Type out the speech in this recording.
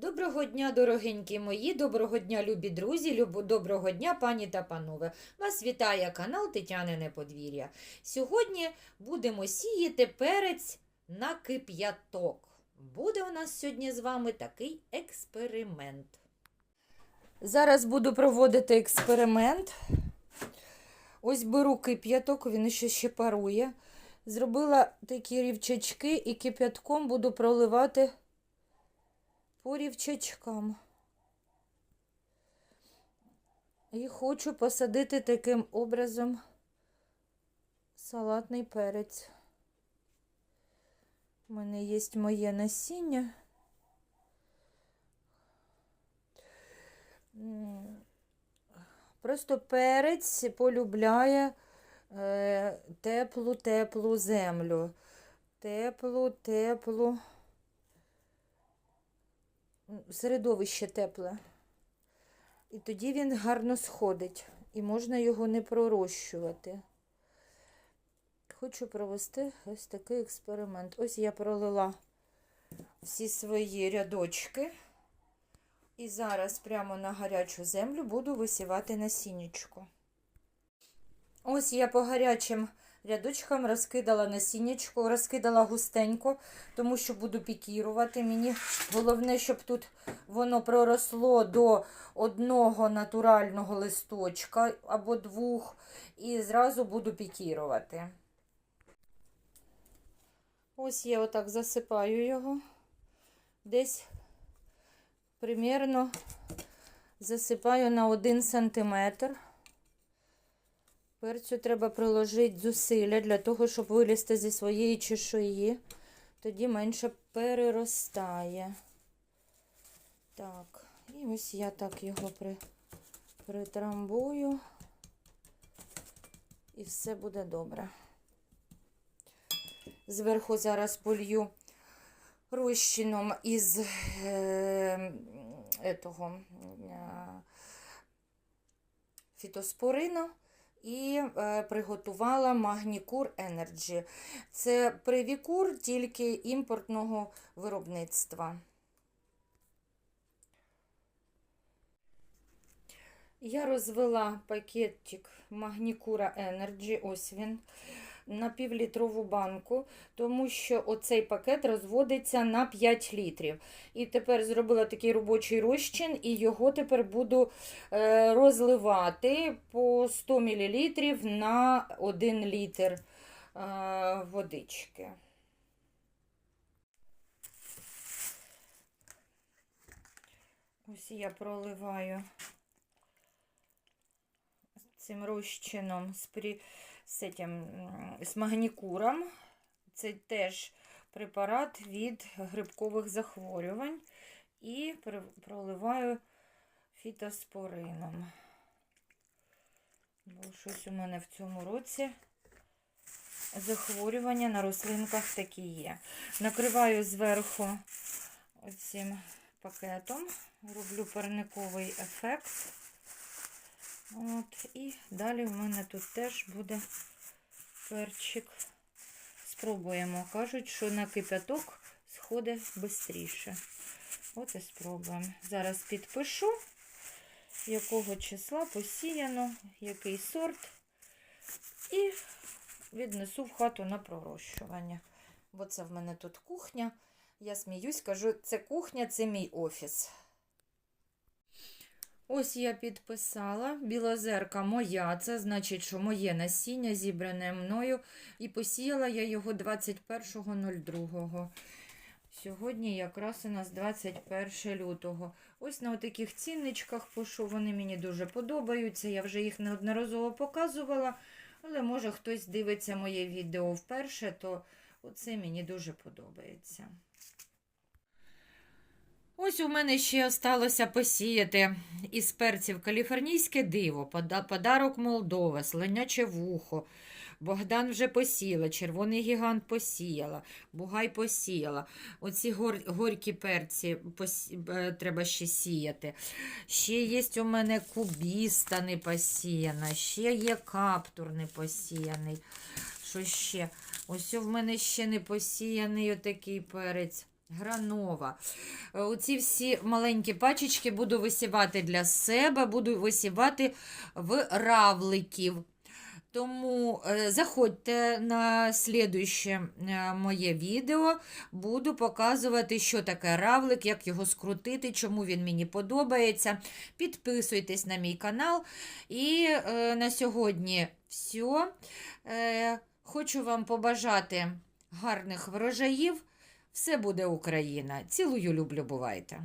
Доброго дня, дорогенькі мої, доброго дня, любі друзі, любо- доброго дня, пані та панове. Вас вітає канал Тетянине Подвір'я. Сьогодні будемо сіяти перець на кип'яток. Буде у нас сьогодні з вами такий експеримент. Зараз буду проводити експеримент. Ось беру кип'яток, він ще ще парує. Зробила такі рівчачки і кип'ятком буду проливати по рівчачкам. І хочу посадити таким образом салатний перець. У мене є моє насіння. Просто перець полюбляє е, теплу, теплу землю. Теплу, теплу середовище тепле. І тоді він гарно сходить, і можна його не пророщувати. Хочу провести ось такий експеримент. Ось я пролила всі свої рядочки. І зараз прямо на гарячу землю буду висівати насіннячко. Ось я по гарячим рядочкам розкидала насіннячко, розкидала густенько, тому що буду пікірувати. Мені головне, щоб тут воно проросло до одного натурального листочка або двох, і зразу буду пікірувати. Ось я отак засипаю його. Десь примірно засипаю на 1 сантиметр. Перцю треба приложити зусилля для того, щоб вилізти зі своєї чешуї. Тоді менше переростає. Так, і ось я так його при, притрамбую. І все буде добре. Зверху зараз полью розчином із е, етого, е, фітоспорину і е, приготувала Магнікур Energy. Це привікур тільки імпортного виробництва. Я розвела пакетик Магнікура Energy, ось він, на півлітрову банку, тому що оцей пакет розводиться на 5 літрів. І тепер зробила такий робочий розчин, і його тепер буду е, розливати по 100 мл на 1 літр е, водички. Ось я проливаю цим розчином з, этим, з магнікуром. Це теж препарат від грибкових захворювань. І проливаю фітоспорином. Бо щось у мене в цьому році захворювання на рослинках такі є. Накриваю зверху цим пакетом, роблю парниковий ефект. От, і далі в мене тут теж буде перчик. Спробуємо. Кажуть, що на кипяток сходить швидше. От і спробуємо. Зараз підпишу, якого числа посіяно, який сорт. І віднесу в хату на пророщування. Бо це в мене тут кухня. Я сміюсь, кажу, це кухня, це мій офіс. Ось я підписала. Білозерка моя, це значить, що моє насіння зібране мною. І посіяла я його 21.02. Сьогодні якраз у нас 21 лютого. Ось на таких цінничках пишу, вони мені дуже подобаються. Я вже їх неодноразово показувала, але може хтось дивиться моє відео вперше, то оце мені дуже подобається. Ось у мене ще осталося посіяти із перців каліфорнійське диво, подарок Молдова, слоняче вухо. Богдан вже посіяла, червоний гігант посіяла, бугай посіяла. Оці гор, горькі перці посі, е, треба ще сіяти. Ще є у мене кубіста не посіяна, ще є каптур не посіяний. Що ще? Ось в мене ще не посіяний отакий перець. Гранова. Е, Оці всі маленькі пачечки буду висівати для себе, буду висівати в равликів. Тому е, заходьте на слідуще е, моє відео. Буду показувати, що таке равлик, як його скрутити, чому він мені подобається. Підписуйтесь на мій канал. І на сьогодні все. Хочу вам побажати гарних врожаїв. Все буде Україна. Цілую, люблю, бувайте.